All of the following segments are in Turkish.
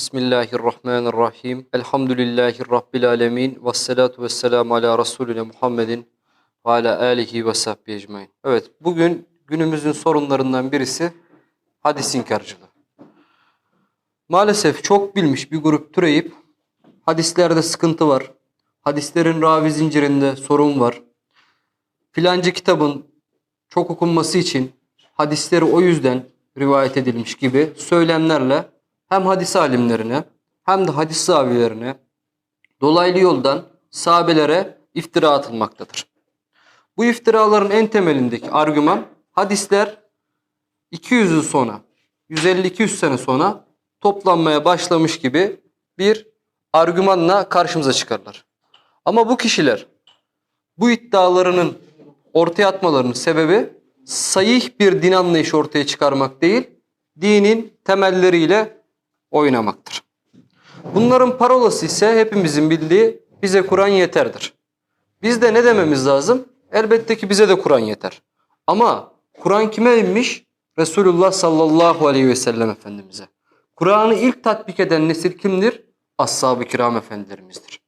Bismillahirrahmanirrahim. Elhamdülillahi Rabbil alemin. Ve salatu ve selamu ala Resulüne Muhammedin ve ala alihi ve sahbihi ecmain. Evet, bugün günümüzün sorunlarından birisi hadis inkarcılığı. Maalesef çok bilmiş bir grup türeyip hadislerde sıkıntı var. Hadislerin ravi zincirinde sorun var. Filancı kitabın çok okunması için hadisleri o yüzden rivayet edilmiş gibi söylemlerle hem hadis alimlerine hem de hadis sahabilerine dolaylı yoldan sahabelere iftira atılmaktadır. Bu iftiraların en temelindeki argüman hadisler 200 yıl sonra 150-200 sene sonra toplanmaya başlamış gibi bir argümanla karşımıza çıkarlar. Ama bu kişiler bu iddialarının ortaya atmalarının sebebi sayih bir din anlayışı ortaya çıkarmak değil, dinin temelleriyle oynamaktır. Bunların parolası ise hepimizin bildiği bize Kur'an yeterdir. Biz de ne dememiz lazım? Elbette ki bize de Kur'an yeter. Ama Kur'an kime inmiş? Resulullah sallallahu aleyhi ve sellem Efendimiz'e. Kur'an'ı ilk tatbik eden nesil kimdir? Ashab-ı kiram efendilerimizdir.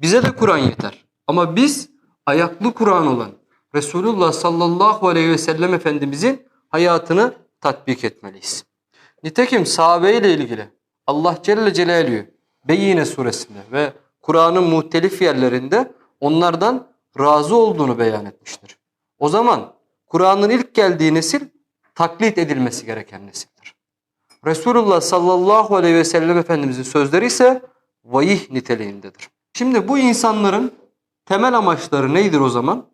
Bize de Kur'an yeter. Ama biz ayaklı Kur'an olan Resulullah sallallahu aleyhi ve sellem Efendimizin hayatını tatbik etmeliyiz. Nitekim sahabe ile ilgili Allah Celle Celaluhu Beyyine suresinde ve Kur'an'ın muhtelif yerlerinde onlardan razı olduğunu beyan etmiştir. O zaman Kur'an'ın ilk geldiği nesil taklit edilmesi gereken nesildir. Resulullah sallallahu aleyhi ve sellem Efendimizin sözleri ise vahih niteliğindedir. Şimdi bu insanların temel amaçları neydir o zaman?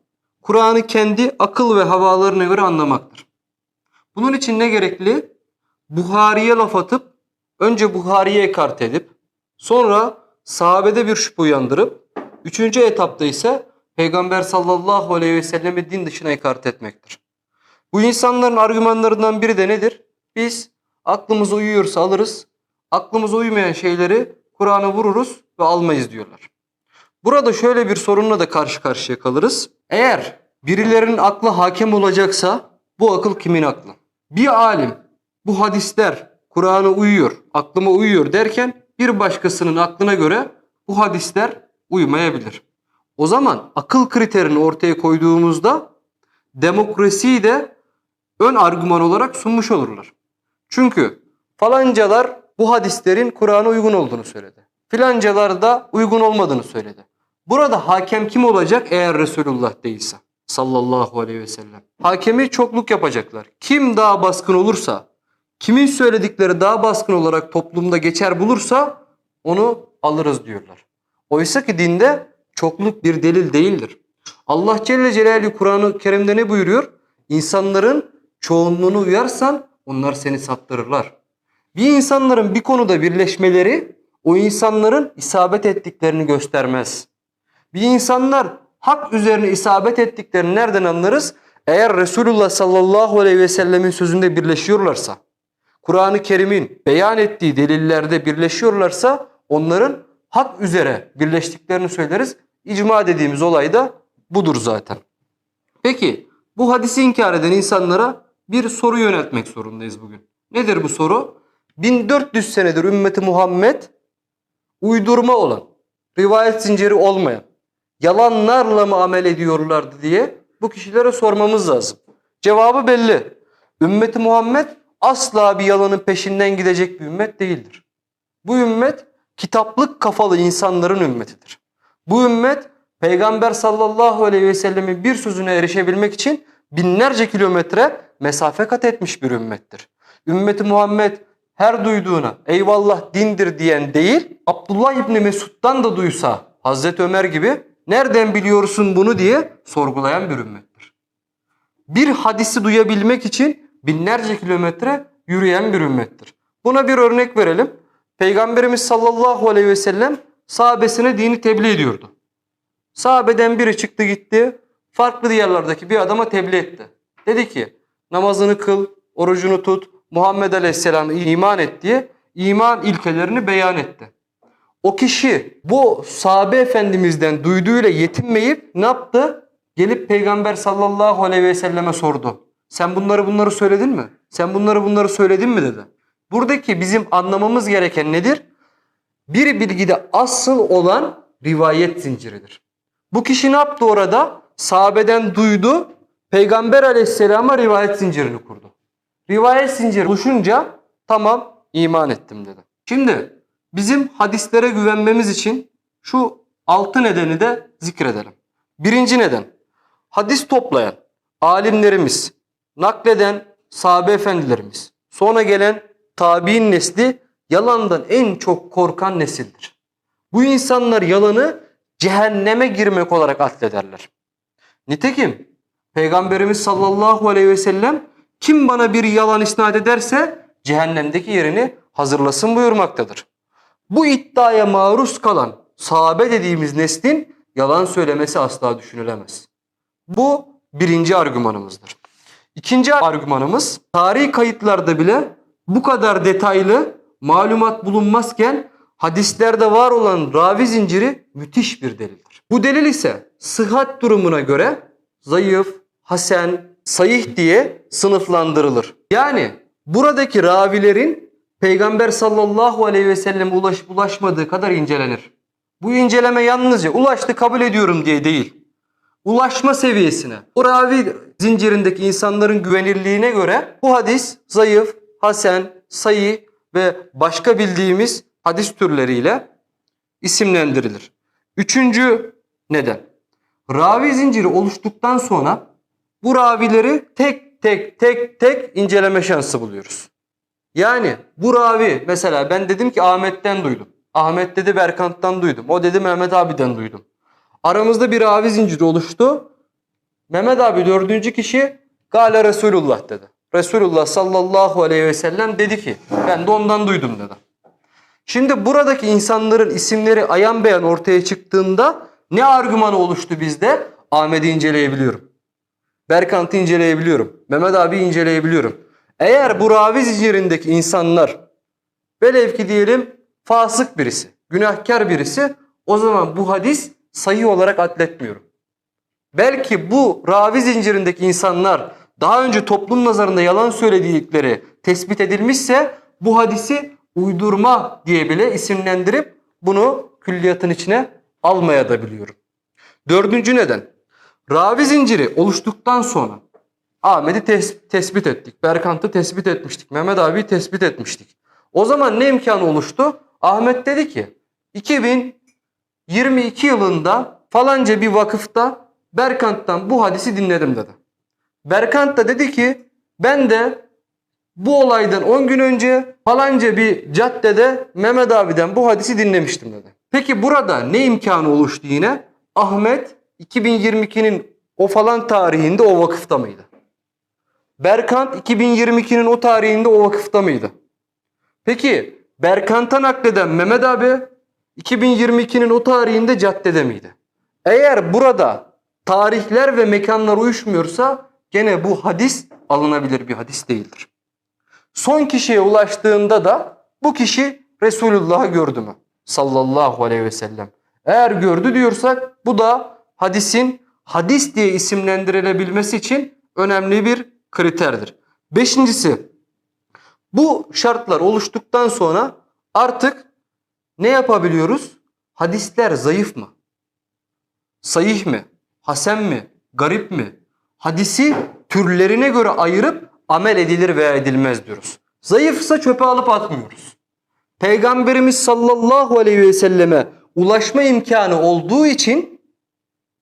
Kur'an'ı kendi akıl ve havalarına göre anlamaktır. Bunun için ne gerekli? Buhari'ye laf atıp önce Buhari'ye ekart edip sonra sahabede bir şüphe uyandırıp üçüncü etapta ise Peygamber sallallahu aleyhi ve sellemi din dışına ekart etmektir. Bu insanların argümanlarından biri de nedir? Biz aklımıza uyuyorsa alırız, aklımıza uymayan şeyleri Kur'an'a vururuz ve almayız diyorlar. Burada şöyle bir sorunla da karşı karşıya kalırız. Eğer birilerinin aklı hakem olacaksa bu akıl kimin aklı? Bir alim bu hadisler Kur'an'a uyuyor, aklıma uyuyor derken bir başkasının aklına göre bu hadisler uymayabilir. O zaman akıl kriterini ortaya koyduğumuzda demokrasiyi de ön argüman olarak sunmuş olurlar. Çünkü falancalar bu hadislerin Kur'an'a uygun olduğunu söyledi. Filancalar da uygun olmadığını söyledi. Burada hakem kim olacak eğer Resulullah değilse? Sallallahu aleyhi ve sellem. Hakemi çokluk yapacaklar. Kim daha baskın olursa, kimin söyledikleri daha baskın olarak toplumda geçer bulursa onu alırız diyorlar. Oysa ki dinde çokluk bir delil değildir. Allah Celle Celaluhu Kur'an-ı Kerim'de ne buyuruyor? İnsanların çoğunluğunu uyarsan onlar seni saptırırlar. Bir insanların bir konuda birleşmeleri o insanların isabet ettiklerini göstermez. Bir insanlar hak üzerine isabet ettiklerini nereden anlarız? Eğer Resulullah sallallahu aleyhi ve sellemin sözünde birleşiyorlarsa, Kur'an-ı Kerim'in beyan ettiği delillerde birleşiyorlarsa onların hak üzere birleştiklerini söyleriz. İcma dediğimiz olay da budur zaten. Peki bu hadisi inkar eden insanlara bir soru yöneltmek zorundayız bugün. Nedir bu soru? 1400 senedir ümmeti Muhammed uydurma olan, rivayet zinciri olmayan, yalanlarla mı amel ediyorlardı diye bu kişilere sormamız lazım. Cevabı belli. Ümmeti Muhammed asla bir yalanın peşinden gidecek bir ümmet değildir. Bu ümmet kitaplık kafalı insanların ümmetidir. Bu ümmet Peygamber sallallahu aleyhi ve sellemin bir sözüne erişebilmek için binlerce kilometre mesafe kat etmiş bir ümmettir. Ümmeti Muhammed her duyduğuna eyvallah dindir diyen değil, Abdullah İbni Mesud'dan da duysa Hazreti Ömer gibi nereden biliyorsun bunu diye sorgulayan bir ümmettir. Bir hadisi duyabilmek için binlerce kilometre yürüyen bir ümmettir. Buna bir örnek verelim. Peygamberimiz sallallahu aleyhi ve sellem sahabesine dini tebliğ ediyordu. Sahabeden biri çıktı gitti, farklı diyarlardaki bir adama tebliğ etti. Dedi ki namazını kıl, orucunu tut, Muhammed Aleyhisselam'a iman et diye iman ilkelerini beyan etti. O kişi bu sahabe efendimizden duyduğuyla yetinmeyip ne yaptı? Gelip Peygamber sallallahu aleyhi ve selleme sordu. Sen bunları bunları söyledin mi? Sen bunları bunları söyledin mi dedi. Buradaki bizim anlamamız gereken nedir? bir bilgide asıl olan rivayet zinciridir. Bu kişi ne yaptı orada? Sahabeden duydu, Peygamber aleyhisselama rivayet zincirini kurdu. Rivayet zinciri oluşunca tamam iman ettim dedi. Şimdi bizim hadislere güvenmemiz için şu altı nedeni de zikredelim. Birinci neden, hadis toplayan alimlerimiz, nakleden sahabe efendilerimiz, sonra gelen tabi'in nesli yalandan en çok korkan nesildir. Bu insanlar yalanı cehenneme girmek olarak addederler. Nitekim Peygamberimiz sallallahu aleyhi ve sellem kim bana bir yalan isnat ederse cehennemdeki yerini hazırlasın buyurmaktadır. Bu iddiaya maruz kalan sahabe dediğimiz neslin yalan söylemesi asla düşünülemez. Bu birinci argümanımızdır. İkinci argümanımız tarihi kayıtlarda bile bu kadar detaylı malumat bulunmazken hadislerde var olan ravi zinciri müthiş bir delildir. Bu delil ise sıhhat durumuna göre zayıf, hasen, sayih diye sınıflandırılır. Yani buradaki ravilerin Peygamber sallallahu aleyhi ve sellem ulaş, ulaşmadığı kadar incelenir. Bu inceleme yalnızca ulaştı kabul ediyorum diye değil. Ulaşma seviyesine, o ravi zincirindeki insanların güvenirliğine göre bu hadis zayıf, hasen, sayı ve başka bildiğimiz hadis türleriyle isimlendirilir. Üçüncü neden. Ravi zinciri oluştuktan sonra bu ravileri tek tek tek tek inceleme şansı buluyoruz. Yani bu ravi mesela ben dedim ki Ahmet'ten duydum. Ahmet dedi Berkant'tan duydum. O dedi Mehmet abiden duydum. Aramızda bir ravi zinciri oluştu. Mehmet abi dördüncü kişi Gale Resulullah dedi. Resulullah sallallahu aleyhi ve sellem dedi ki ben de ondan duydum dedi. Şimdi buradaki insanların isimleri ayan beyan ortaya çıktığında ne argümanı oluştu bizde? Ahmet'i inceleyebiliyorum. Berkant'ı inceleyebiliyorum. Mehmet abi inceleyebiliyorum. Eğer bu ravi zincirindeki insanlar velev ki diyelim fasık birisi, günahkar birisi o zaman bu hadis sayı olarak adletmiyorum. Belki bu ravi zincirindeki insanlar daha önce toplum nazarında yalan söyledikleri tespit edilmişse bu hadisi uydurma diye bile isimlendirip bunu külliyatın içine almaya da biliyorum. Dördüncü neden. Ravi zinciri oluştuktan sonra Ahmet'i tes- tespit ettik. Berkant'ı tespit etmiştik. Mehmet abiyi tespit etmiştik. O zaman ne imkanı oluştu? Ahmet dedi ki 2022 yılında falanca bir vakıfta Berkant'tan bu hadisi dinledim dedi. Berkant da dedi ki ben de bu olaydan 10 gün önce falanca bir caddede Mehmet abiden bu hadisi dinlemiştim dedi. Peki burada ne imkanı oluştu yine? Ahmet 2022'nin o falan tarihinde o vakıfta mıydı? Berkant 2022'nin o tarihinde o vakıfta mıydı? Peki Berkant'a nakleden Mehmet abi 2022'nin o tarihinde caddede miydi? Eğer burada tarihler ve mekanlar uyuşmuyorsa gene bu hadis alınabilir bir hadis değildir. Son kişiye ulaştığında da bu kişi Resulullah'ı gördü mü? Sallallahu aleyhi ve sellem. Eğer gördü diyorsak bu da hadisin hadis diye isimlendirilebilmesi için önemli bir kriterdir. Beşincisi bu şartlar oluştuktan sonra artık ne yapabiliyoruz? Hadisler zayıf mı? Sayih mi? Hasen mi? Garip mi? Hadisi türlerine göre ayırıp amel edilir veya edilmez diyoruz. Zayıfsa çöpe alıp atmıyoruz. Peygamberimiz sallallahu aleyhi ve selleme ulaşma imkanı olduğu için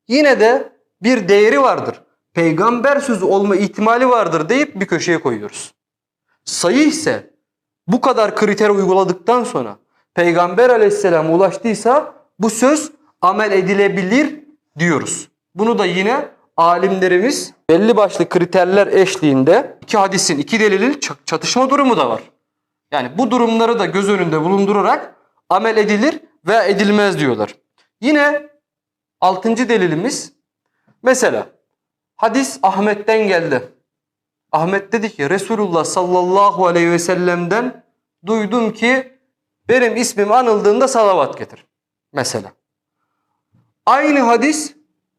yine de bir değeri vardır. Peygamber sözü olma ihtimali vardır deyip bir köşeye koyuyoruz. Sayı ise bu kadar kriter uyguladıktan sonra Peygamber aleyhisselam ulaştıysa bu söz amel edilebilir diyoruz. Bunu da yine alimlerimiz belli başlı kriterler eşliğinde iki hadisin, iki delilin çatışma durumu da var. Yani bu durumları da göz önünde bulundurarak amel edilir ve edilmez diyorlar. Yine altıncı delilimiz mesela hadis Ahmet'ten geldi. Ahmet dedi ki Resulullah sallallahu aleyhi ve sellem'den duydum ki benim ismim anıldığında salavat getir. Mesela. Aynı hadis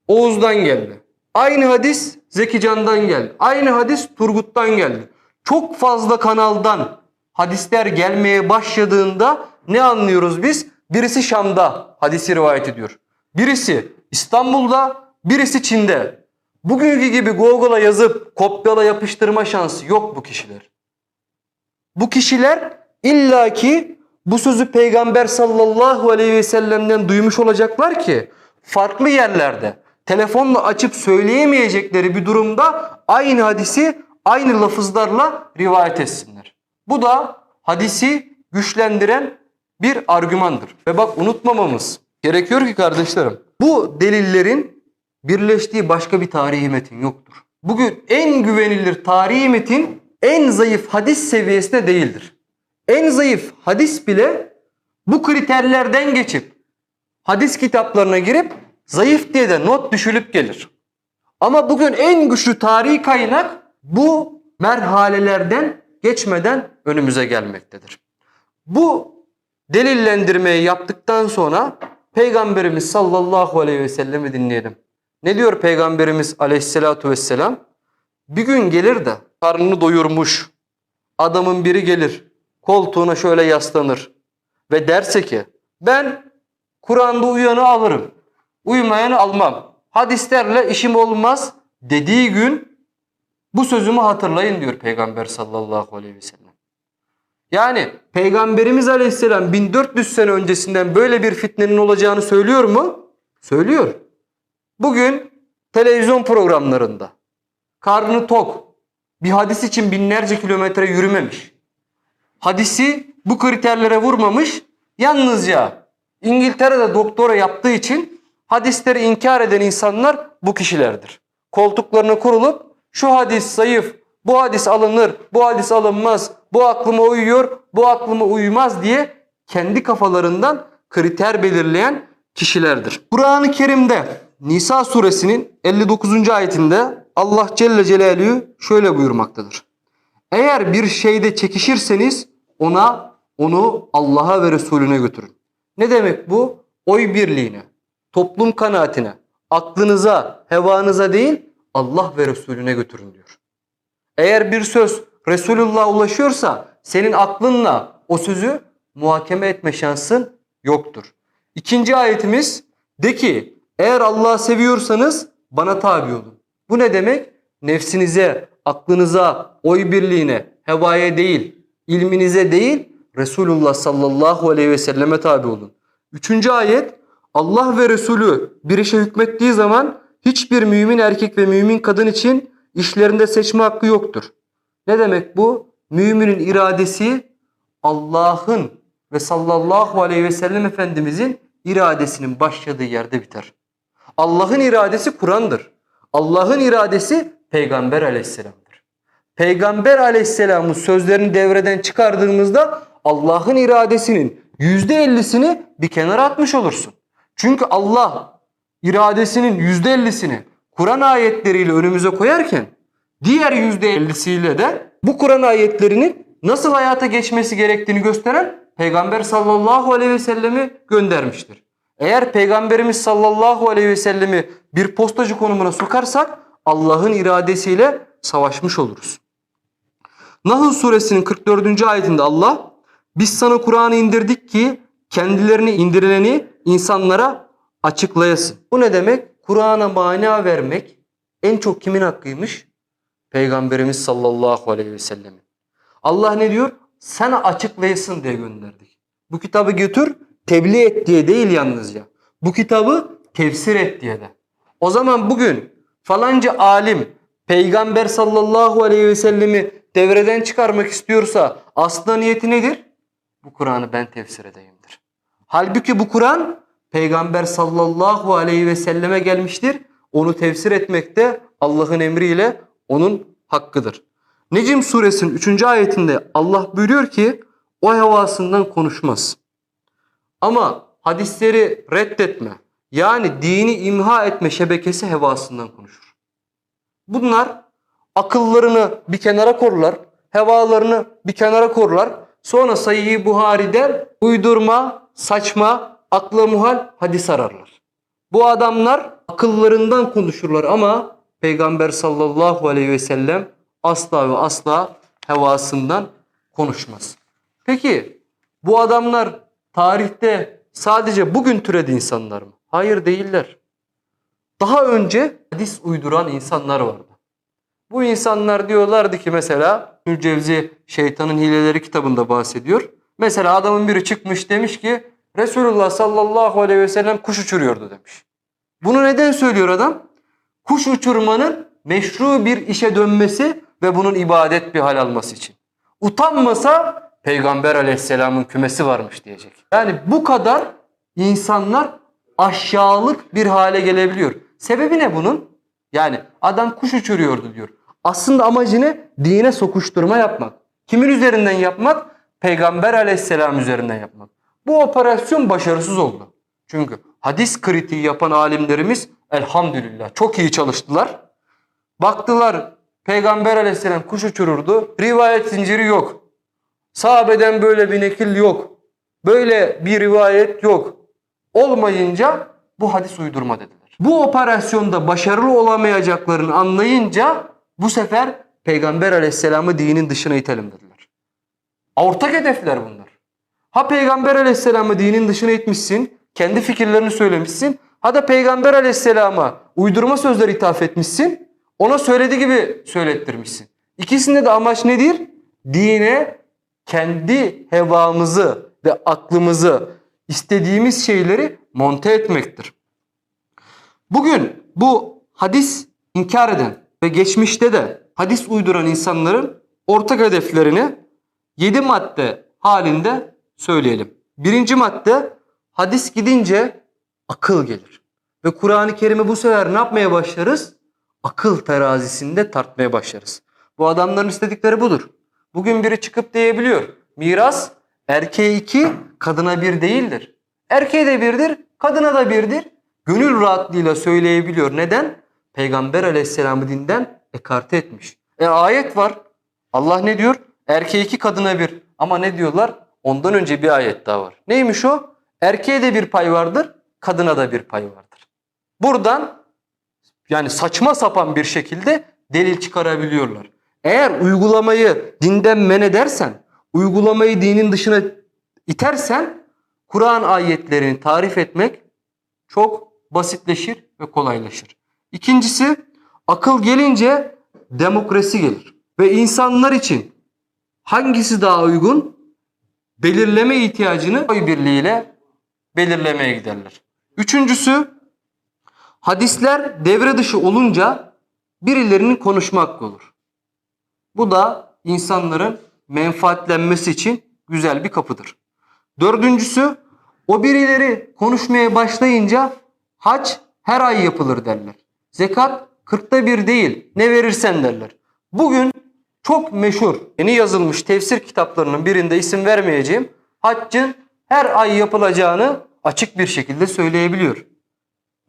Oğuz'dan geldi. Aynı hadis Zekican'dan geldi. Aynı hadis Turgut'tan geldi. Çok fazla kanaldan hadisler gelmeye başladığında ne anlıyoruz biz? birisi Şam'da hadisi rivayet ediyor. Birisi İstanbul'da, birisi Çin'de. Bugünkü gibi Google'a yazıp kopyala yapıştırma şansı yok bu kişiler. Bu kişiler illaki bu sözü Peygamber sallallahu aleyhi ve sellem'den duymuş olacaklar ki farklı yerlerde telefonla açıp söyleyemeyecekleri bir durumda aynı hadisi aynı lafızlarla rivayet etsinler. Bu da hadisi güçlendiren bir argümandır. Ve bak unutmamamız gerekiyor ki kardeşlerim bu delillerin birleştiği başka bir tarihi metin yoktur. Bugün en güvenilir tarihi metin en zayıf hadis seviyesine değildir. En zayıf hadis bile bu kriterlerden geçip hadis kitaplarına girip zayıf diye de not düşülüp gelir. Ama bugün en güçlü tarihi kaynak bu merhalelerden geçmeden önümüze gelmektedir. Bu delillendirmeyi yaptıktan sonra Peygamberimiz sallallahu aleyhi ve sellemi dinleyelim. Ne diyor Peygamberimiz aleyhissalatu vesselam? Bir gün gelir de karnını doyurmuş adamın biri gelir koltuğuna şöyle yaslanır ve derse ki ben Kur'an'da uyanı alırım. Uymayanı almam. Hadislerle işim olmaz dediği gün bu sözümü hatırlayın diyor Peygamber sallallahu aleyhi ve sellem. Yani Peygamberimiz aleyhisselam 1400 sene öncesinden böyle bir fitnenin olacağını söylüyor mu? Söylüyor. Bugün televizyon programlarında karnı tok bir hadis için binlerce kilometre yürümemiş. Hadisi bu kriterlere vurmamış. Yalnızca İngiltere'de doktora yaptığı için hadisleri inkar eden insanlar bu kişilerdir. Koltuklarına kurulup şu hadis zayıf, bu hadis alınır, bu hadis alınmaz, bu aklıma uyuyor, bu aklıma uymaz diye kendi kafalarından kriter belirleyen kişilerdir. Kur'an-ı Kerim'de Nisa suresinin 59. ayetinde Allah Celle Celaluhu şöyle buyurmaktadır. Eğer bir şeyde çekişirseniz ona onu Allah'a ve Resulüne götürün. Ne demek bu? Oy birliğine, toplum kanaatine, aklınıza, hevanıza değil Allah ve Resulüne götürün diyor. Eğer bir söz Resulullah'a ulaşıyorsa senin aklınla o sözü muhakeme etme şansın yoktur. İkinci ayetimiz de ki eğer Allah'ı seviyorsanız bana tabi olun. Bu ne demek? Nefsinize, aklınıza, oy birliğine, hevaya değil, ilminize değil Resulullah sallallahu aleyhi ve selleme tabi olun. Üçüncü ayet Allah ve Resulü bir işe hükmettiği zaman hiçbir mümin erkek ve mümin kadın için işlerinde seçme hakkı yoktur. Ne demek bu? Müminin iradesi Allah'ın ve sallallahu aleyhi ve sellem Efendimizin iradesinin başladığı yerde biter. Allah'ın iradesi Kur'an'dır. Allah'ın iradesi Peygamber aleyhisselamdır. Peygamber aleyhisselamın sözlerini devreden çıkardığımızda Allah'ın iradesinin yüzde ellisini bir kenara atmış olursun. Çünkü Allah iradesinin yüzde ellisini Kur'an ayetleriyle önümüze koyarken diğer yüzde ellisiyle de bu Kur'an ayetlerinin nasıl hayata geçmesi gerektiğini gösteren Peygamber sallallahu aleyhi ve sellemi göndermiştir. Eğer Peygamberimiz sallallahu aleyhi ve sellemi bir postacı konumuna sokarsak Allah'ın iradesiyle savaşmış oluruz. Nahl suresinin 44. ayetinde Allah biz sana Kur'an'ı indirdik ki kendilerini indirileni insanlara açıklayasın. Bu ne demek? Kur'an'a mana vermek en çok kimin hakkıymış? Peygamberimiz sallallahu aleyhi ve sellemin. Allah ne diyor? Sana açıklayasın diye gönderdik. Bu kitabı götür tebliğ et diye değil yalnızca. Bu kitabı tefsir et diye de. O zaman bugün falanca alim Peygamber sallallahu aleyhi ve sellemi devreden çıkarmak istiyorsa aslında niyeti nedir? Bu Kur'an'ı ben tefsir edeyimdir. Halbuki bu Kur'an Peygamber sallallahu aleyhi ve selleme gelmiştir. Onu tefsir etmek de Allah'ın emriyle onun hakkıdır. Necim suresinin 3. ayetinde Allah buyuruyor ki o hevasından konuşmaz. Ama hadisleri reddetme yani dini imha etme şebekesi hevasından konuşur. Bunlar akıllarını bir kenara korlar, hevalarını bir kenara korlar. Sonra Sahih-i Buhari'de uydurma, saçma, akla muhal hadis ararlar. Bu adamlar akıllarından konuşurlar ama Peygamber sallallahu aleyhi ve sellem asla ve asla hevasından konuşmaz. Peki bu adamlar tarihte sadece bugün türedi insanlar mı? Hayır değiller. Daha önce hadis uyduran insanlar vardı. Bu insanlar diyorlardı ki mesela Cevzi Şeytanın Hileleri kitabında bahsediyor. Mesela adamın biri çıkmış demiş ki Resulullah sallallahu aleyhi ve sellem kuş uçuruyordu demiş. Bunu neden söylüyor adam? Kuş uçurmanın meşru bir işe dönmesi ve bunun ibadet bir hal alması için. Utanmasa Peygamber aleyhisselamın kümesi varmış diyecek. Yani bu kadar insanlar aşağılık bir hale gelebiliyor. Sebebi ne bunun? Yani adam kuş uçuruyordu diyor. Aslında amacı ne? Dine sokuşturma yapmak. Kimin üzerinden yapmak? Peygamber aleyhisselam üzerinden yapmak. Bu operasyon başarısız oldu. Çünkü hadis kritiği yapan alimlerimiz elhamdülillah çok iyi çalıştılar. Baktılar Peygamber aleyhisselam kuş uçururdu. Rivayet zinciri yok. Sahabeden böyle bir nekil yok. Böyle bir rivayet yok. Olmayınca bu hadis uydurma dediler. Bu operasyonda başarılı olamayacaklarını anlayınca bu sefer Peygamber aleyhisselamı dinin dışına itelim dediler. Ortak hedefler bunlar. Ha Peygamber aleyhisselamı dinin dışına itmişsin, kendi fikirlerini söylemişsin. Ha da Peygamber aleyhisselama uydurma sözler ithaf etmişsin, ona söylediği gibi söylettirmişsin. İkisinde de amaç nedir? Dine kendi hevamızı ve aklımızı, istediğimiz şeyleri monte etmektir. Bugün bu hadis inkar eden ve geçmişte de hadis uyduran insanların ortak hedeflerini 7 madde halinde söyleyelim. Birinci madde hadis gidince akıl gelir. Ve Kur'an-ı Kerim'i bu sefer ne yapmaya başlarız? Akıl terazisinde tartmaya başlarız. Bu adamların istedikleri budur. Bugün biri çıkıp diyebiliyor. Miras erkeğe iki, kadına bir değildir. Erkeğe de birdir, kadına da birdir. Gönül rahatlığıyla söyleyebiliyor. Neden? Peygamber aleyhisselamı dinden ekarte etmiş. E ayet var. Allah ne diyor? Erkeğe iki, kadına bir. Ama ne diyorlar? Ondan önce bir ayet daha var. Neymiş o? Erkeğe de bir pay vardır, kadına da bir pay vardır. Buradan yani saçma sapan bir şekilde delil çıkarabiliyorlar. Eğer uygulamayı dinden men edersen, uygulamayı dinin dışına itersen Kur'an ayetlerini tarif etmek çok basitleşir ve kolaylaşır. İkincisi akıl gelince demokrasi gelir. Ve insanlar için hangisi daha uygun? Belirleme ihtiyacını oy birliğiyle belirlemeye giderler. Üçüncüsü hadisler devre dışı olunca birilerinin konuşma hakkı olur. Bu da insanların menfaatlenmesi için güzel bir kapıdır. Dördüncüsü o birileri konuşmaya başlayınca hac her ay yapılır derler. Zekat kırkta bir değil ne verirsen derler. Bugün çok meşhur yeni yazılmış tefsir kitaplarının birinde isim vermeyeceğim. Haccın her ay yapılacağını açık bir şekilde söyleyebiliyor.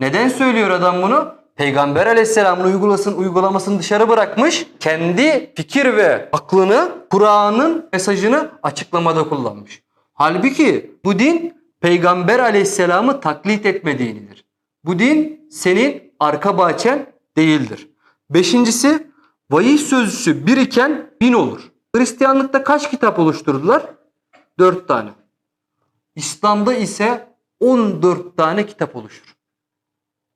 Neden söylüyor adam bunu? Peygamber aleyhisselamın uygulasın, uygulamasını dışarı bırakmış. Kendi fikir ve aklını, Kur'an'ın mesajını açıklamada kullanmış. Halbuki bu din Peygamber aleyhisselamı taklit etme dinidir. Bu din senin arka bahçen değildir. Beşincisi vahiy sözcüsü bir iken bin olur. Hristiyanlıkta kaç kitap oluşturdular? Dört tane. İslam'da ise 14 tane kitap oluşur.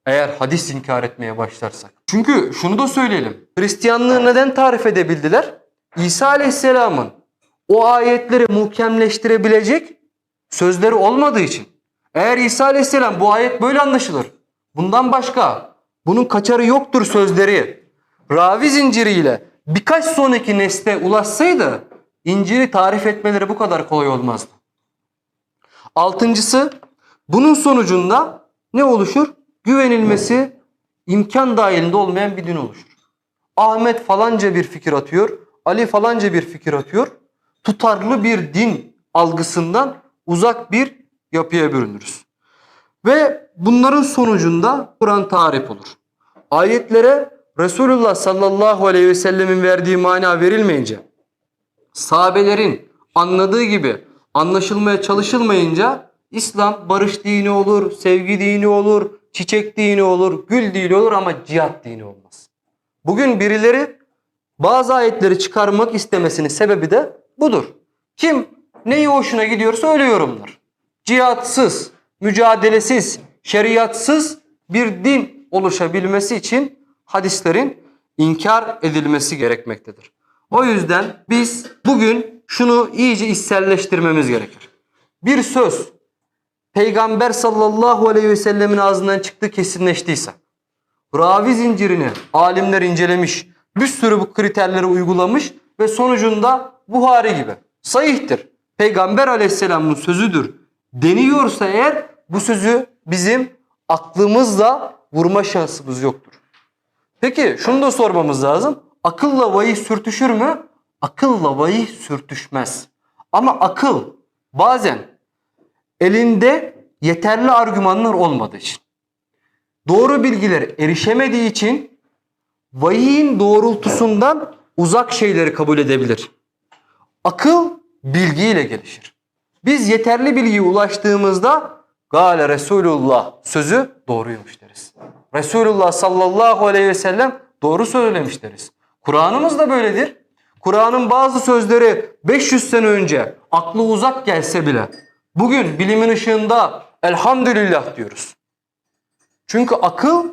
Eğer hadis inkar etmeye başlarsak. Çünkü şunu da söyleyelim. Hristiyanlığı neden tarif edebildiler? İsa Aleyhisselam'ın o ayetleri muhkemleştirebilecek sözleri olmadığı için. Eğer İsa Aleyhisselam bu ayet böyle anlaşılır. Bundan başka bunun kaçarı yoktur sözleri. Ravi zinciriyle birkaç sonraki nesle ulaşsaydı inciri tarif etmeleri bu kadar kolay olmazdı. Altıncısı bunun sonucunda ne oluşur? Güvenilmesi imkan dahilinde olmayan bir din oluşur. Ahmet falanca bir fikir atıyor, Ali falanca bir fikir atıyor. Tutarlı bir din algısından uzak bir yapıya bürünürüz. Ve bunların sonucunda Kur'an tarif olur. Ayetlere Resulullah sallallahu aleyhi ve sellemin verdiği mana verilmeyince, sahabelerin anladığı gibi anlaşılmaya çalışılmayınca İslam barış dini olur, sevgi dini olur, çiçek dini olur, gül dini olur ama cihat dini olmaz. Bugün birileri bazı ayetleri çıkarmak istemesinin sebebi de budur. Kim neyi hoşuna gidiyorsa öyle yorumlar. Cihatsız, mücadelesiz, şeriatsız bir din oluşabilmesi için hadislerin inkar edilmesi gerekmektedir. O yüzden biz bugün şunu iyice içselleştirmemiz gerekir. Bir söz Peygamber sallallahu aleyhi ve sellemin ağzından çıktı kesinleştiyse, ravi zincirini alimler incelemiş, bir sürü bu kriterleri uygulamış ve sonucunda Buhari gibi sahihtir. Peygamber aleyhisselamın sözüdür deniyorsa eğer bu sözü bizim aklımızla vurma şansımız yoktur. Peki şunu da sormamız lazım. Akılla vahiy sürtüşür mü? Akılla vahiy sürtüşmez. Ama akıl bazen elinde yeterli argümanlar olmadığı için, doğru bilgiler erişemediği için vahiyin doğrultusundan uzak şeyleri kabul edebilir. Akıl bilgiyle gelişir. Biz yeterli bilgiye ulaştığımızda Gale Resulullah sözü doğruymuş deriz. Resulullah sallallahu aleyhi ve sellem doğru söylemiş deriz. Kur'an'ımız da böyledir. Kur'an'ın bazı sözleri 500 sene önce aklı uzak gelse bile bugün bilimin ışığında elhamdülillah diyoruz. Çünkü akıl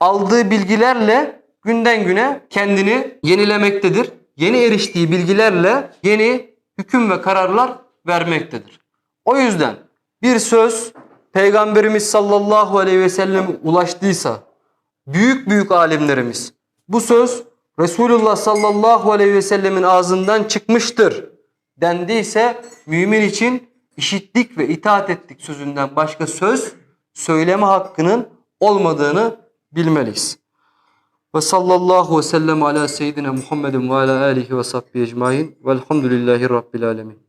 aldığı bilgilerle günden güne kendini yenilemektedir. Yeni eriştiği bilgilerle yeni hüküm ve kararlar vermektedir. O yüzden bir söz Peygamberimiz sallallahu aleyhi ve sellem ulaştıysa büyük büyük alimlerimiz bu söz Resulullah sallallahu aleyhi ve sellemin ağzından çıkmıştır dendiyse mümin için işittik ve itaat ettik sözünden başka söz söyleme hakkının olmadığını bilmeliyiz. Ve sallallahu ve sellem ala seyyidina Muhammedin ve ala alihi ve sahbihi ecmain velhamdülillahi rabbil alemin.